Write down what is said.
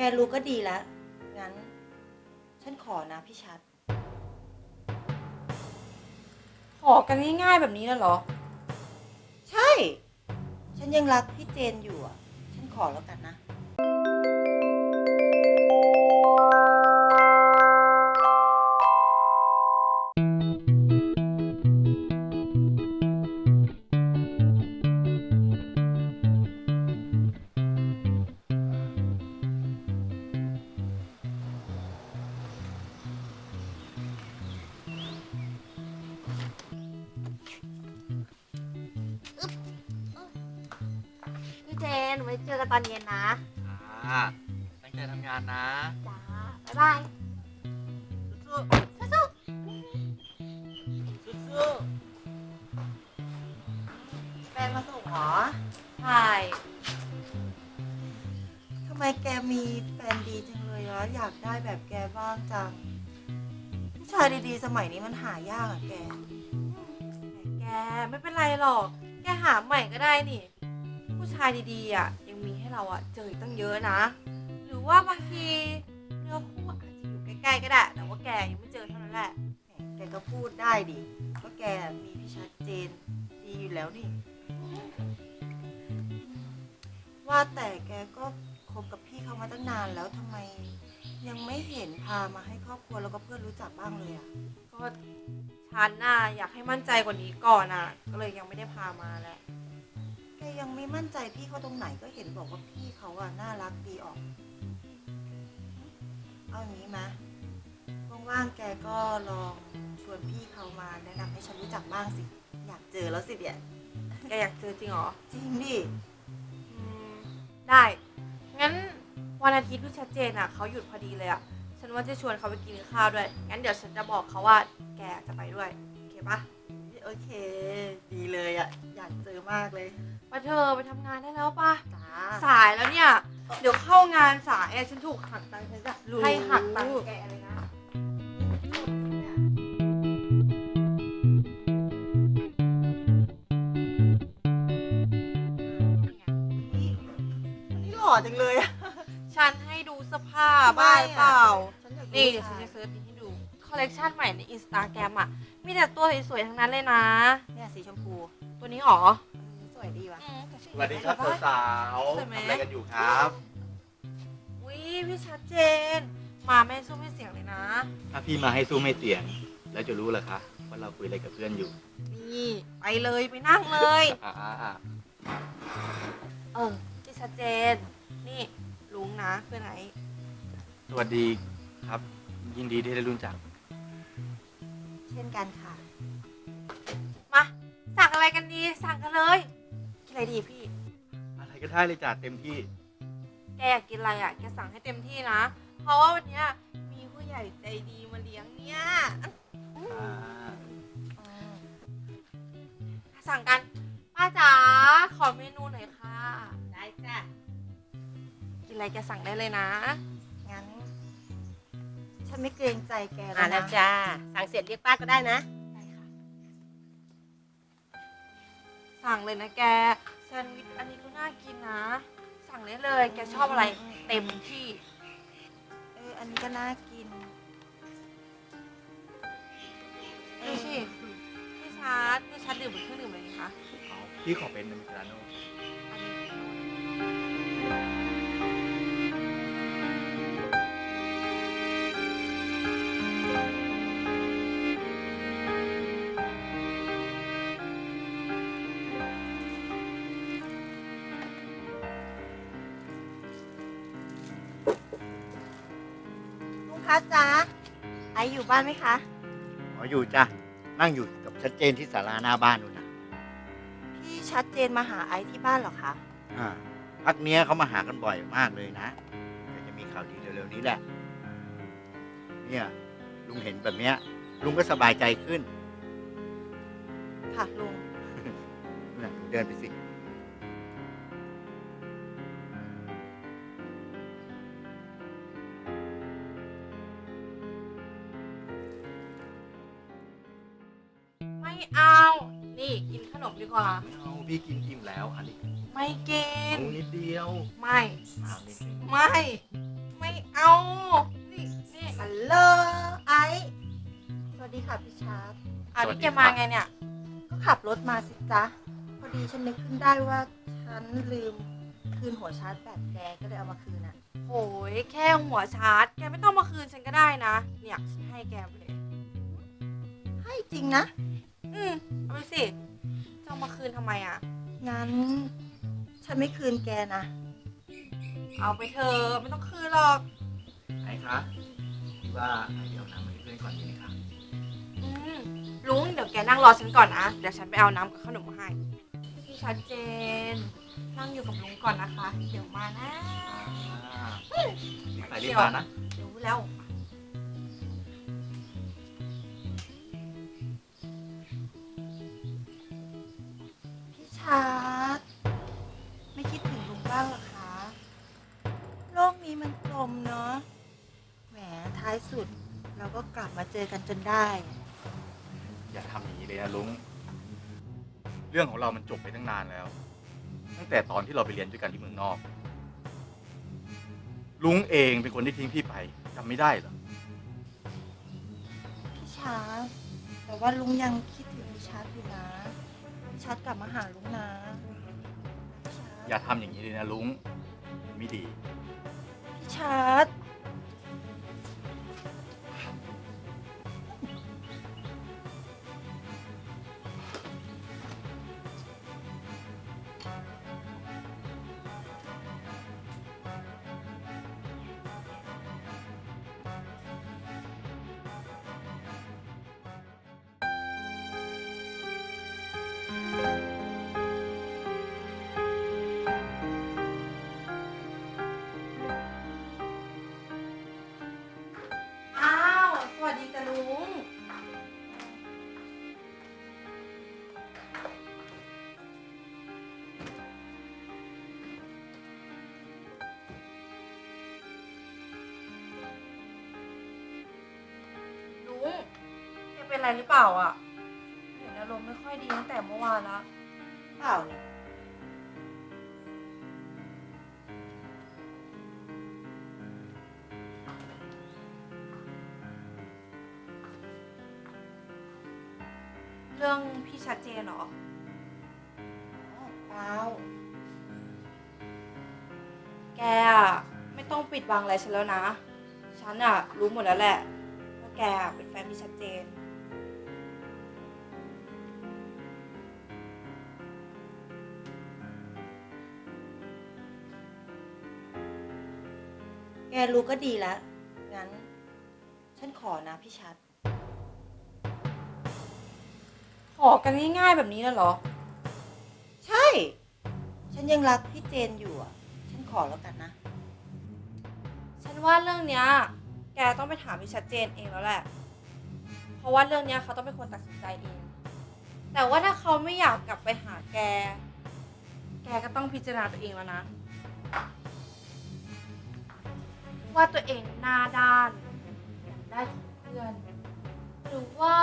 กรู้ก็ดีแล้ว งั้น ฉันขอนะพี่ชัด ขอกันง่ายๆแบบนี้แล้วเหรอ ใช่ ฉันยังรักพี่เจนอยู่อะ ฉันขอแล้วกันนะ เจน ไว้เจอกันตอนเย็นนะอ่าตั้งใจทำงานนะจ้าบ๊ายบายสู้สู้ๆสู้แฟนมาส่งเหรอใช่ทำไมแกมีแฟนดีจังเลยวะอยากได้แบบแกบ้างจังผู้ชายดีๆ สมัยนี้มันหายากอะแกแกไม่เป็นไรหรอก แกหาใหม่ก็ได้นี่ ผู้ชายดีๆอะยังมีให้เราอะเจออีกตั้งเยอะนะ หรือว่าบางทีเนื้อคู่อาจจะอยู่ใกล้ๆก็ได้ แต่ว่าแกยังไม่เจอเท่านั้นแหละ แกก็พูดได้ดิเพราะแกมีพี่ชัดเจนดีอยู่แล้วนี่ ว่าแต่แกก็คบกับพี่เขามาตั้งนานแล้วทำไม ยังไม่เห็นพามาให้ครอบครัวแล้วก็เพื่อนรู้จักบ้างเลยอะ ก็ฉันน่ะอยากให้มั่นใจกว่านี้ก่อนอะ ก็เลยยังไม่ได้พามาแหละ แกยังไม่มั่นใจพี่เขาตรงไหนก็เห็นบอกว่าพี่เขาอะน่ารักดีออก เอาอย่างนี้มะว่างๆแกก็ลองชวนพี่เขามาแนะนำให้ฉันรู้จักบ้างสิ อยากเจอแล้วสิเนี่ยแกอยากเจอจริงเหรอ จริงดิอืมได้ งั้นวันอาทิตย์พี่ชัดเจนอะเขาหยุดพอดีเลยอะ ฉันว่าจะชวนเขาไปกินข้าวด้วย งั้นเดี๋ยวฉันจะบอกเขาว่าแกจะไปด้วย โอเคปะ โอเค ดีเลยอะอยากเจอมากเลยไปเธอไปทำงานได้แล้วปะจ้าสายแล้วเนี่ย เดี๋ยวเข้างานสายอะฉันถูกหักตังค์ฉันจะรู้ให้หักตังค์แกเลยนะวันนี้หล่อจังเลยอะฉันให้ดูเสื้อผ้าบ้าหรือเปล่า ฉันอยากนี่เดี๋ยวฉันจะเซิร์ชนี้ให้ดู คอลเลกชันใหม่ในอินสตาแกรมอะ มีแต่ตัวสวยๆทั้งนั้นเลยนะ เนี่ยสีชมพูตัวนี้หรอสวยดีว่ะสวัสดีครับสาวๆใช่ไหมทำอะไรกันอยู่ครับวิพี่ชัดเจน มาแม่สู้ไม่เสียงเลยนะ ถ้าพี่มาให้สู้ไม่เสียง แล้วจะรู้เหรอคะว่าเราคุยอะไรกับเพื่อนอยู่ นี่ไปเลยไปนั่งเลยอ่าเออพี่ชัดเจน นี่ลุงนะเพื่อนไหนสวัสดีครับ ยินดีที่ได้รู้จัก เช่นกันค่ะ มาสั่งอะไรกันดี สั่งกันเลย กินอะไรดีพี่ อะไรก็ได้เลยจ้ะเต็มที่ แกอยากกินอะไรอะ แกสั่งให้เต็มที่นะ เพราะว่าวันเนี้ยมีผู้ใหญ่ใจดีมาเลี้ยงเนี่ยอ่า สั่งกัน ป้าจ๋าขอเมนูหน่อยค่ะ ได้จ้ะ กินอะไรแกสั่งได้เลยนะงั้น ฉันไม่เกรงใจแกมาแล้วแล้วนะจ้า สั่งเสร็จเรียกป้าก็ได้นะ ได้ค่ะ สั่งเลยนะแกแซนด์วิชอันนี้ก็น่ากินนะ สั่งได้เลย แกชอบอะไรเต็มที่ เออ อันนี้ก็น่ากิน ดูสิพี่ชาร์ตพี่ชาร์ตดื่มเป็นเครื่องดื่มอะไรดีคะเอาพี่ขอเป็นอเมริกาโน่อันนี้ ลุงคะจ๊ะไออยู่บ้านไหมคะอ๋ออยู่จ้ะนั่งอยู่กับชัดเจนที่ศาลาหน้าบ้านนู่นนะพี่ชัดเจนมาหาไอที่บ้านเหรอคะ อ่าพักเนี้ยเขามาหากันบ่อยมากเลยนะเดี๋ยวจะมีข่าวดีเร็วๆนี้แหละ เนี่ยลุงเห็นแบบเนี้ย ลุงก็สบายใจขึ้นค่ะลุงนู่นนะเดินไปสิ ไม่เอา นี่กินขนมดีกว่า ไม่เอาพี่กินอิ่มแล้วอันนี้ไม่กิน เอานิดเดียวไม่ เอานิดนึงไม่อเอา นี่นี่ฮัลโหลไอซ์สวัสดีค่ะพี่ชาร์ตอะสวัสนี่ดีแกครับมาไงเนี่ย ก็ขับรถมาสิจ๊ะ พอดีฉันนึกขึ้นได้ว่าฉันลืมคืนหัวชาร์จแบตแกก็เลยเอามาคืนอะโอ้ยแค่หัวชาร์จ แกไม่ต้องมาคืนฉันก็ได้นะ เนี่ยฉันให้แกไปเลยให้จริงนะ อืมเอาไปสิจะเอามาคืนทำไมอะ งั้น ฉันไม่คืนแกนะ เอาไปเถอะไม่ต้องคืนหรอก ไอ้คะคิดว่าไอ้เดี๋ยวน้ำมาให้เพื่อนก่อนดีไหมคะอืมลุงเดี๋ยวแกนั่งรอฉันก่อนนะเดี๋ยวฉันไปเอาน้ำกับขนมมาให้ พี่ชัดเจน นั่งอยู่กับลุงก่อนนะคะ เดี๋ยวมานะ อ่าไปรีบมานะ รู้แล้ว พี่ชาร์ตไม่คิดถึงลุงบ้างเหรอคะโลกนี้มันกลมเนาะแหมท้ายสุดเราก็กลับมาเจอกันจนได้ อย่าทำอย่างนี้เลยนะลุง เรื่องของเรามันจบไปตั้งนานแล้ว ตั้งแต่ตอนที่เราไปเรียนด้วยกันที่เมืองนอก ลุงเองเป็นคนที่ทิ้งพี่ไปจำไม่ได้เหรอ พี่ชาร์ตแต่ว่าลุงยังคิดถึงพี่ชาร์ตอยู่นะพี่ ชาร์ตกลับมาหาลุงนะพี่ชาร์ตอย่าทำอย่างนี้เลยนะลุงมันไม่ดี พี่ชา หรือเปล่าอะ เห็นอารมณ์ไม่ค่อยดีตั้งแต่เมื่อวานแล้วเปล่านี่เรื่องพี่ชัดเจนเหรออ๋อเปล่าแกอะไม่ต้องปิดบังอะไรฉันแล้วนะ ฉันอะรู้หมดแล้วแหละว่าแกอะเป็นแฟนพี่ชัดเจน แกรู้ก็ดีแล้ว งั้น ฉันขอนะพี่ชัด ขอกันง่ายๆแบบนี้แล้วเหรอ ใช่ ฉันยังรักพี่เจนอยู่อะ ฉันขอแล้วกันนะ ฉันว่าเรื่องเนี้ย แกต้องไปถามพี่ชัดเจนเองแล้วแหละ เพราะว่าเรื่องเนี้ยเขาต้องเป็นคนตัดสินใจเอง แต่ว่าถ้าเขาไม่อยากกลับไปหาแก แกก็ต้องพิจารณาตัวเองแล้วนะ ว่าตัวเองหน้าด้านอยากได้ของเพื่อนหรือว่า